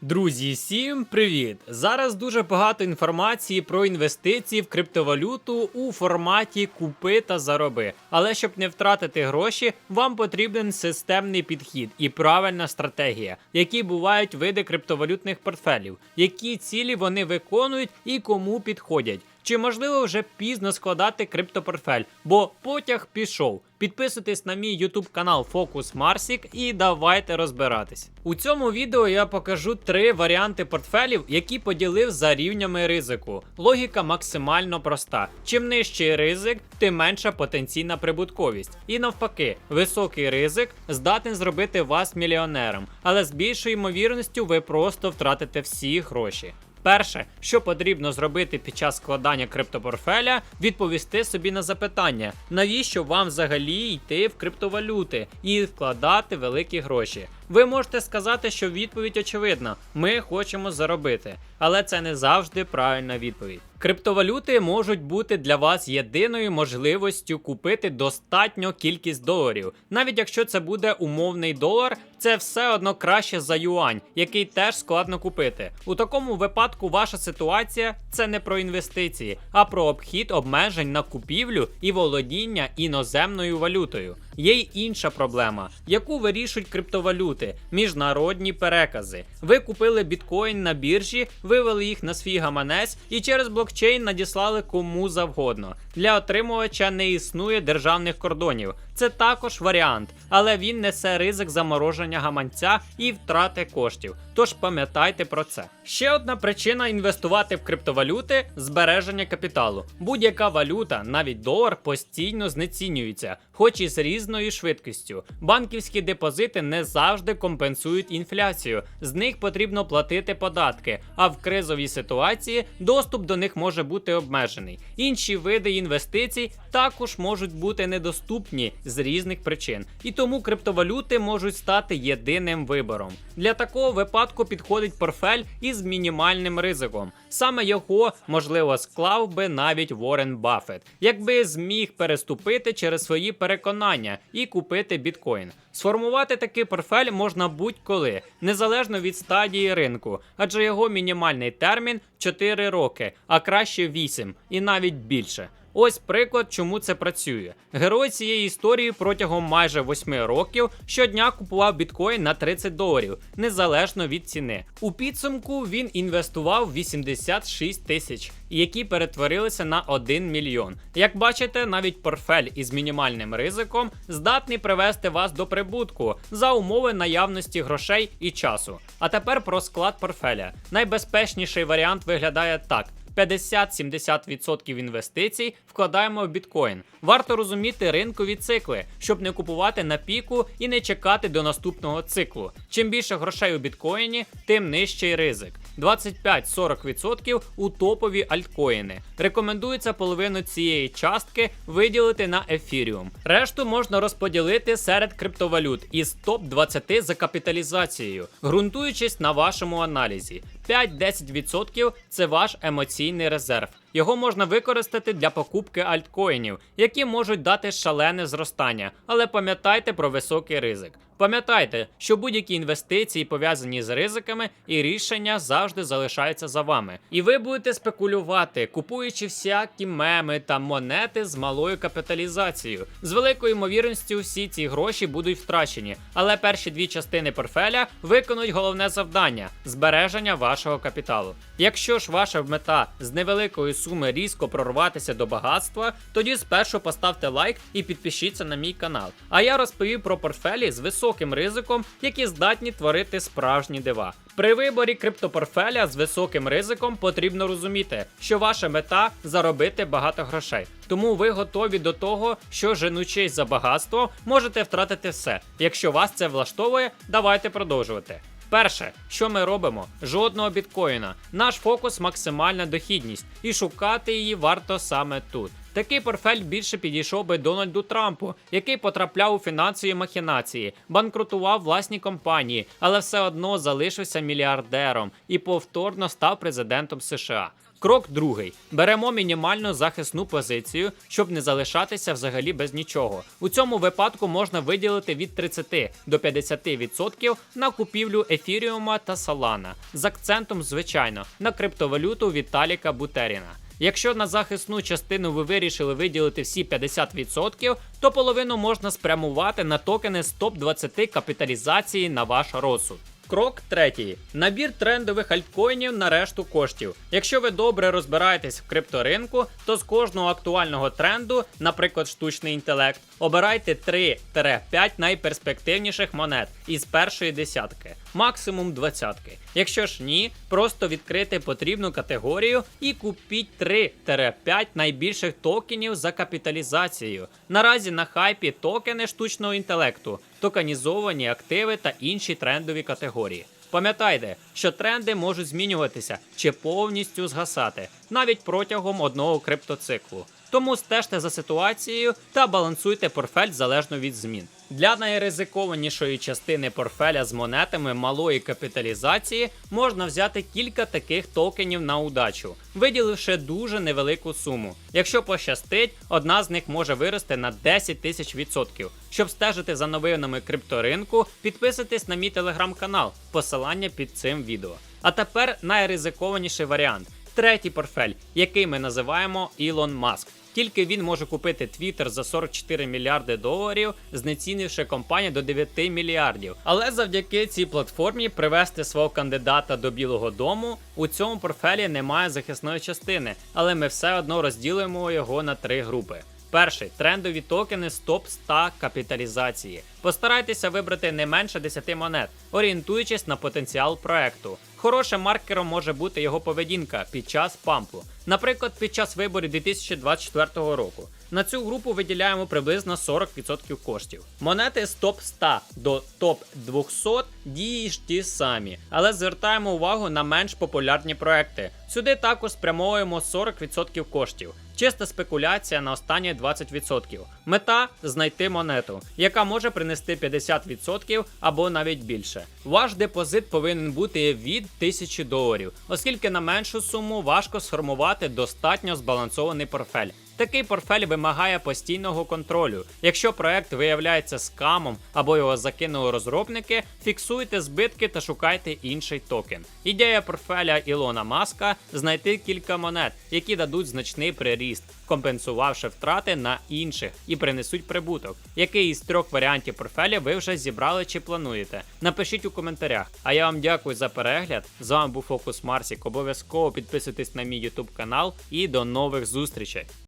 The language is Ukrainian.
Друзі, всім привіт! Зараз дуже багато інформації про інвестиції в криптовалюту у форматі купи та зароби. Але щоб не втратити гроші, вам потрібен системний підхід і правильна стратегія, які бувають види криптовалютних портфелів, які цілі вони виконують і кому підходять. Чи можливо вже пізно складати криптопортфель? Бо потяг пішов. Підписуйтесь на мій YouTube канал Focus Marsik і давайте розбиратись. У цьому відео я покажу три варіанти портфелів, які поділив за рівнями ризику. Логіка максимально проста. Чим нижчий ризик, тим менша потенційна прибутковість. І навпаки, високий ризик здатен зробити вас мільйонером, але з більшою ймовірністю ви просто втратите всі гроші. Перше, що потрібно зробити під час складання криптопортфеля, відповісти собі на запитання, навіщо вам взагалі йти в криптовалюти і вкладати великі гроші. Ви можете сказати, що відповідь очевидна: ми хочемо заробити, але це не завжди правильна відповідь. Криптовалюти можуть бути для вас єдиною можливістю купити достатню кількість доларів. Навіть якщо це буде умовний долар, це все одно краще за юань, який теж складно купити. У такому випадку ваша ситуація це не про інвестиції, а про обхід обмежень на купівлю і володіння іноземною валютою. Є й інша проблема, яку вирішують криптовалюти, міжнародні перекази. Ви купили біткоін на біржі, вивели їх на свій гаманець і через блокчейн надіслали кому завгодно. Для отримувача не існує державних кордонів. Це також варіант, але він несе ризик замороження гаманця і втрати коштів. Тож пам'ятайте про це. Ще одна причина інвестувати в криптовалюти збереження капіталу. Будь-яка валюта, навіть долар, постійно знецінюється, хоч і з різною швидкістю. Банківські депозити не завжди компенсують інфляцію. З них потрібно платити податки, а в кризовій ситуації доступ до них може бути обмежений. Інші види інвестицій також можуть бути недоступні з різних причин, і тому криптовалюти можуть стати єдиним вибором. Для такого випадку підходить портфель із мінімальним ризиком. Саме його можливо склав би навіть Уоррен Баффет, якби зміг переступити через свої переконання і купити біткоін. Сформувати такий портфель можна будь-коли, незалежно від стадії ринку, адже його мінімальний термін 4 роки, а краще 8 і навіть більше. Ось приклад, чому це працює. Герой цієї історії протягом майже 8 років щодня купував біткоін на 30 доларів, незалежно від ціни. У підсумку він інвестував 86 тисяч, які перетворилися на 1 мільйон. Як бачите, навіть портфель із мінімальним ризиком здатний привести вас до прибутку за умови наявності грошей і часу. А тепер про склад портфеля. Найбезпечніший варіант виглядає так. 50-70% інвестицій вкладаємо в біткоін. Варто розуміти ринкові цикли, щоб не купувати на піку і не чекати до наступного циклу. Чим більше грошей у біткоїні, тим нижчий ризик. 25-40% у топові альткоїни. Рекомендується половину цієї частки виділити на ефіріум. Решту можна розподілити серед криптовалют із топ-20 за капіталізацією, ґрунтуючись на вашому аналізі. 5-10% це ваш емоційний резерв. Його можна використати для покупки альткоїнів, які можуть дати шалене зростання, але пам'ятайте про високий ризик. Пам'ятайте, що будь-які інвестиції пов'язані з ризиками і рішення завжди залишаються за вами. І ви будете спекулювати, купуючи всякі меми та монети з малою капіталізацією. З великою ймовірністю всі ці гроші будуть втрачені, але перші дві частини портфеля виконують головне завдання збереження вашого капіталу. Якщо ж ваша мета з невеликої суми різко прорватися до багатства, тоді спершу поставте лайк і підпишіться на мій канал. А я розповів про портфелі з високим ризиком, які здатні творити справжні дива. При виборі криптопортфеля з високим ризиком потрібно розуміти, що ваша мета заробити багато грошей. Тому ви готові до того, що женучись за багатство, можете втратити все. Якщо вас це влаштовує, давайте продовжувати. Перше, що ми робимо? Жодного біткоїна. Наш фокус максимальна дохідність, і шукати її варто саме тут. Такий портфель більше підійшов би Дональду Трампу, який потрапляв у фінансові махінації, банкрутував власні компанії, але все одно залишився мільярдером і повторно став президентом США. Крок другий: беремо мінімальну захисну позицію, щоб не залишатися взагалі без нічого. У цьому випадку можна виділити від 30 до 50% на купівлю ефіріума та солана з акцентом, звичайно, на криптовалюту Віталіка Бутеріна. Якщо на захисну частину ви вирішили виділити всі 50%, то половину можна спрямувати на токени з топ-20 капіталізації на ваш розсуд. Крок третій: набір трендових альткоїнів на решту коштів. Якщо ви добре розбираєтесь в крипторинку, то з кожного актуального тренду, наприклад, штучний інтелект, обирайте 3-5 найперспективніших монет із першої десятки, максимум двадцятки. Якщо ж ні, просто відкрити потрібну категорію і купіть 3-5 найбільших токенів за капіталізацією. Наразі на хайпі токени штучного інтелекту, токенізовані активи та інші трендові категорії. Пам'ятайте, що тренди можуть змінюватися чи повністю згасати навіть протягом одного криптоциклу. Тому стежте за ситуацією та балансуйте портфель залежно від змін. Для найризикованішої частини портфеля з монетами малої капіталізації можна взяти кілька таких токенів на удачу, виділивши дуже невелику суму. Якщо пощастить, одна з них може вирости на 10 тисяч відсотків. Щоб стежити за новинами крипторинку, підписуйтесь на мій телеграм-канал, посилання під цим відео. А тепер найризикованіший варіант третій портфель, який ми називаємо Ілон Маск. Тільки він може купити Twitter за 44 мільярди доларів, знецінивши компанію до 9 мільярдів. Але завдяки цій платформі привести свого кандидата до Білого Дому у цьому портфелі немає захисної частини, але ми все одно розділимо його на три групи. Перший трендові токени з топ 100 капіталізації. Постарайтеся вибрати не менше 10 монет, орієнтуючись на потенціал проекту. Хорошим маркером може бути його поведінка під час пампу, наприклад, під час виборів 2024 року. На цю групу виділяємо приблизно 40% коштів. Монети з топ 100 до топ 200 дії ж ті самі, але звертаємо увагу на менш популярні проекти. Сюди також спрямовуємо 40% коштів. Чиста спекуляція на останні 20%. Мета знайти монету, яка може принести 50% або навіть більше. Ваш депозит повинен бути від 1000 доларів, оскільки на меншу суму важко сформувати достатньо збалансований портфель. Такий портфель вимагає постійного контролю. Якщо проект виявляється скамом або його закинули розробники, фіксуйте збитки та шукайте інший токен. Ідея портфеля Ілона Маска знайти кілька монет, які дадуть значний приріст, компенсувавши втрати на інших і принесуть прибуток. Який із трьох варіантів портфеля ви вже зібрали чи плануєте? Напишіть у коментарях. А я вам дякую за перегляд. З вами був Фокус Марсік. Обов'язково підписуйтесь на мій YouTube канал і до нових зустрічей.